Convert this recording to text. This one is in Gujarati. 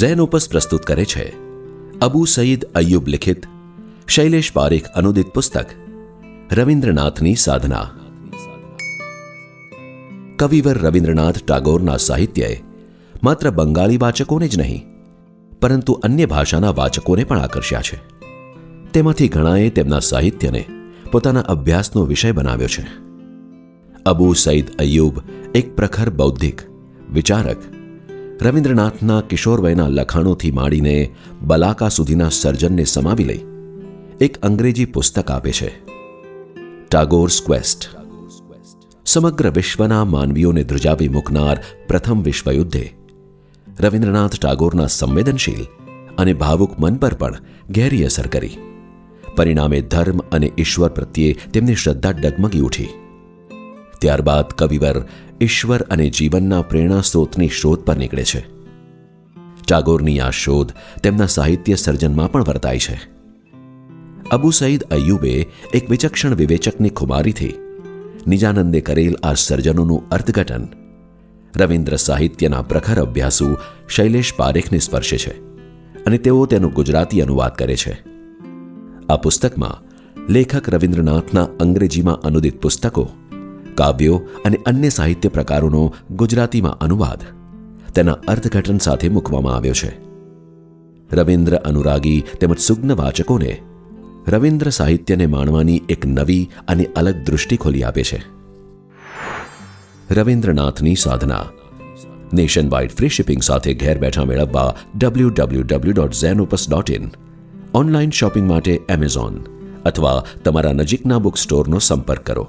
ઝેનોપસ પ્રસ્તુત કરે છે. અબુ સઈદ અય્યુબ લિખિત, શૈલેષ પારેખ અનુદિત પુસ્તક, રવિન્દ્રનાથની સાધના. કવિવર રવિન્દ્રનાથ ટાગોરના સાહિત્યએ માત્ર બંગાળી વાચકોને જ નહીં, પરંતુ અન્ય ભાષાના વાચકોને પણ આકર્ષ્યા છે. તેમાંથી ઘણાએ તેમના સાહિત્યને પોતાના અભ્યાસનો વિષય બનાવ્યો છે. અબુ સઈદ અયુબ એક પ્રખર બૌદ્ધિક, વિચારક રવિન્દ્રનાથના કિશોરવયના લખાણોથી માંડીને બલાકા સુધીના સર્જનને સમાવી લઈ એક અંગ્રેજી પુસ્તક આપે છે. ટાગોર્સ ક્વેસ્ટ. સમગ્ર વિશ્વના માનવીઓને ધ્રુજાવી મૂકનાર પ્રથમ વિશ્વયુદ્ધે રવિન્દ્રનાથ ટાગોરના સંવેદનશીલ અને ભાવુક મન પર પણ ઘેરી અસર કરી. પરિણામે ધર્મ અને ઈશ્વર પ્રત્યે તેમની શ્રદ્ધા ડગમગી ઉઠી. ત્યારબાદ કવિવર ઈશ્વર અને જીવનના પ્રેરણા સ્ત્રોતની શોધ પર નીકળે છે. ટાગોરની આ શોધ તેમના સાહિત્ય સર્જનમાં પણ વર્તાય છે. અબુ સઈદ અય્યુબે એક વિચક્ષણ વિવેચકની ખુમારીથી નિજાનંદે કરેલ આ સર્જનોનું અર્થઘટન રવિન્દ્ર સાહિત્યના પ્રખર અભ્યાસુ શૈલેષ પારેખને સ્પર્શે છે અને તેઓ તેનો ગુજરાતી અનુવાદ કરે છે. આ પુસ્તકમાં લેખક રવિન્દ્રનાથના અંગ્રેજીમાં અનુદિત પુસ્તકો કાવ્યો અને અન્ય સાહિત્ય પ્રકારોનો ગુજરાતીમાં અનુવાદ તેના અર્થઘટન સાથે મૂકવામાં આવ્યો છે. રવિન્દ્ર અનુરાગી તેમજ સુગ્ન વાચકોને રવિન્દ્ર સાહિત્યને માણવાની એક નવી અને અલગ દૃષ્ટિ ખોલી આપે છે. રવિન્દ્રનાથની Sadhana nation wide free shipping સાથે ઘેર બેઠા મેળવવા W W W dot Zenopus dot in online shopping માટે એમેઝોન અથવા તમારા નજીકના બુક સ્ટોરનો સંપર્ક કરો.